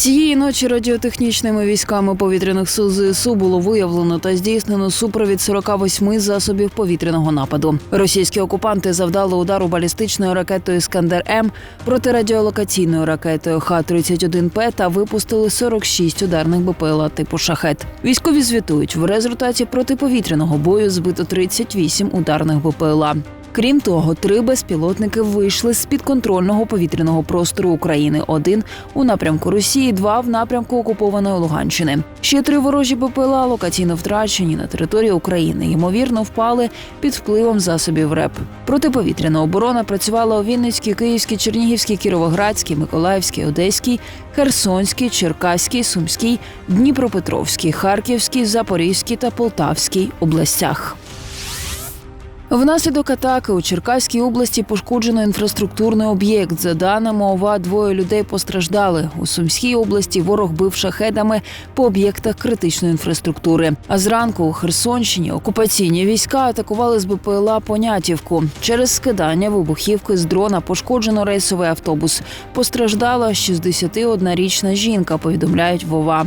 Цієї ночі радіотехнічними військами повітряних сил ЗСУ було виявлено та здійснено супровід 48 засобів повітряного нападу. Російські окупанти завдали удару балістичною ракетою Іскандер М протирадіолокаційною ракетою Х-31П та випустили 46 ударних БПЛА типу шахет. Військові звітують, в результаті протиповітряного бою збито 38 ударних БПЛА. Крім того, три безпілотники вийшли з підконтрольного повітряного простору України. Один у напрямку Росії, два в напрямку окупованої Луганщини. Ще три ворожі БПЛА локаційно втрачені на території України. Ймовірно, впали під впливом засобів РЕП. Протиповітряна оборона працювала у Вінницькій, Київській, Чернігівській, Кіровоградській, Миколаївській, Одеській, Херсонській, Черкаській, Сумській, Дніпропетровській, Харківській, Запорізькій та Полтавській областях. Внаслідок атаки у Черкаській області пошкоджено інфраструктурний об'єкт. За даними ОВА, двоє людей постраждали. У Сумській області ворог бив шахедами по об'єктах критичної інфраструктури. А зранку у Херсонщині окупаційні війська атакували з БПЛА Понятівку. Через скидання вибухівки з дрона пошкоджено рейсовий автобус. Постраждала 61-річна жінка. Повідомляють в ОВА.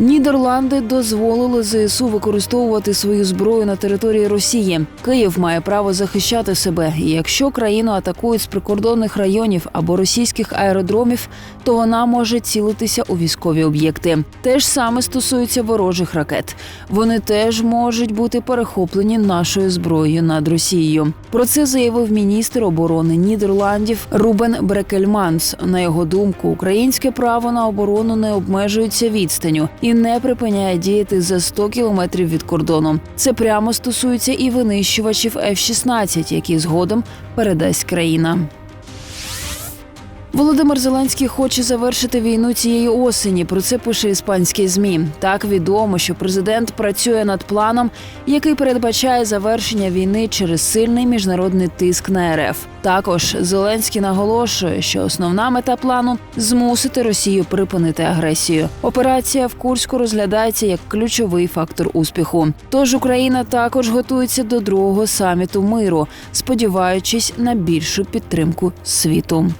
Нідерланди дозволили ЗСУ використовувати свою зброю на території Росії. Київ має право захищати себе. І якщо країну атакують з прикордонних районів або російських аеродромів, то вона може цілитися у військові об'єкти. Те ж саме стосується ворожих ракет. Вони теж можуть бути перехоплені нашою зброєю над Росією. Про це заявив міністр оборони Нідерландів Рубен Брекельманс. На його думку, українське право на оборону не обмежується відстанню і не припиняє діяти за 100 кілометрів від кордону. Це прямо стосується і винищувачів F-16, які згодом передасть країна. Володимир Зеленський хоче завершити війну цієї осені. Про це пише іспанські змі. Так відомо, що президент працює над планом, який передбачає завершення війни через сильний міжнародний тиск на РФ. Також Зеленський наголошує, що основна мета плану змусити Росію припинити агресію. Операція в Курську розглядається як ключовий фактор успіху. Тож Україна також готується до другого саміту миру, сподіваючись на більшу підтримку світу.